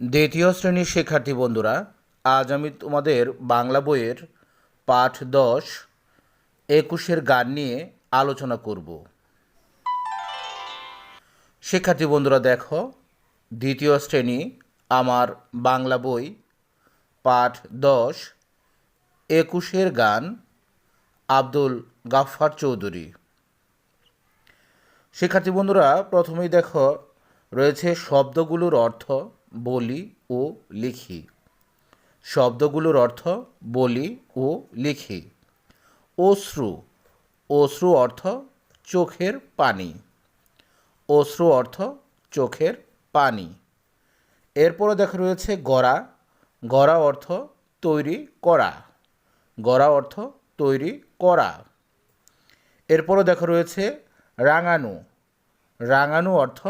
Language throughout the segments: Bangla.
দ্বিতীয় শ্রেণির শিক্ষার্থী বন্ধুরা, আজ আমি তোমাদের বাংলা বইয়ের পাঠ দশ, একুশের গান নিয়ে আলোচনা করব। শিক্ষার্থী বন্ধুরা, দেখো, দ্বিতীয় শ্রেণি আমার বাংলা বই, পাঠ দশ, একুশের গান, আব্দুল গাফফার চৌধুরী। শিক্ষার্থী বন্ধুরা, প্রথমেই দেখো, রয়েছে শব্দগুলোর অর্থ। বলি ও লিখি। শব্দগুলোর অর্থ বলি ও লিখি। অশ্রু। অশ্রু অর্থ চোখের পানি। অশ্রু অর্থ চোখের পানি। এরপরে দেখা রয়েছে গড়া। গড়া অর্থ তৈরি করা। গড়া অর্থ তৈরি করা। এরপরে দেখা রয়েছে রাঙানো। রাঙানো অর্থ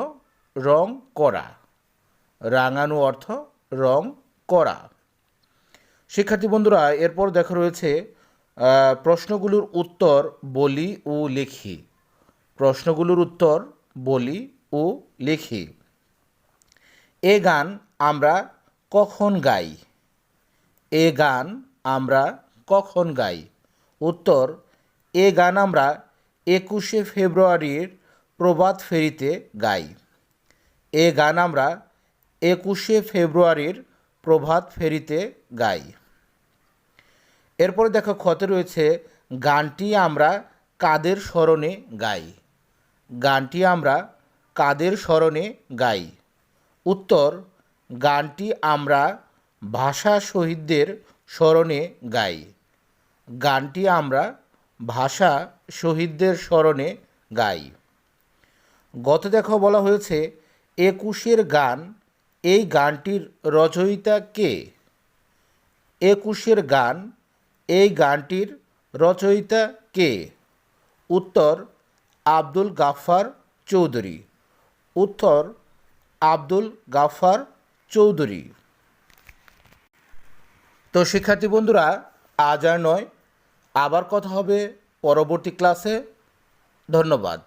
রং করা। রাঙানো অর্থ রং করা। শিক্ষার্থী বন্ধুরা, এরপর দেখা রয়েছে প্রশ্নগুলোর উত্তর বলি ও লিখি। প্রশ্নগুলোর উত্তর বলি ও লিখি। এ গান আমরা কখন গাই? এ গান আমরা কখন গাই? উত্তর, এ গান আমরা একুশে ফেব্রুয়ারির প্রবাদ ফেরিতে গাই। এ গান আমরা একুশে ফেব্রুয়ারির প্রভাত ফেরিতে গাই। এরপরে দেখো ক্ষতে রয়েছে গানটি আমরা কাদের স্মরণে গাই? গানটি আমরা কাদের স্মরণে গাই? উত্তর, গানটি আমরা ভাষা শহীদদের স্মরণে গাই। গানটি আমরা ভাষা শহীদদের স্মরণে গাই। গত দেখো বলা হয়েছে, একুশের গান এই গানটির রচয়িতা কে? একুশের গান, এই গানটির রচয়িতা কে? উত্তর, আব্দুল গাফফার চৌধুরী। উত্তর, আব্দুল গাফফার চৌধুরী। তো শিক্ষার্থী বন্ধুরা, আজ আর নয়, আবার কথা হবে পরবর্তী ক্লাসে ধন্যবাদ।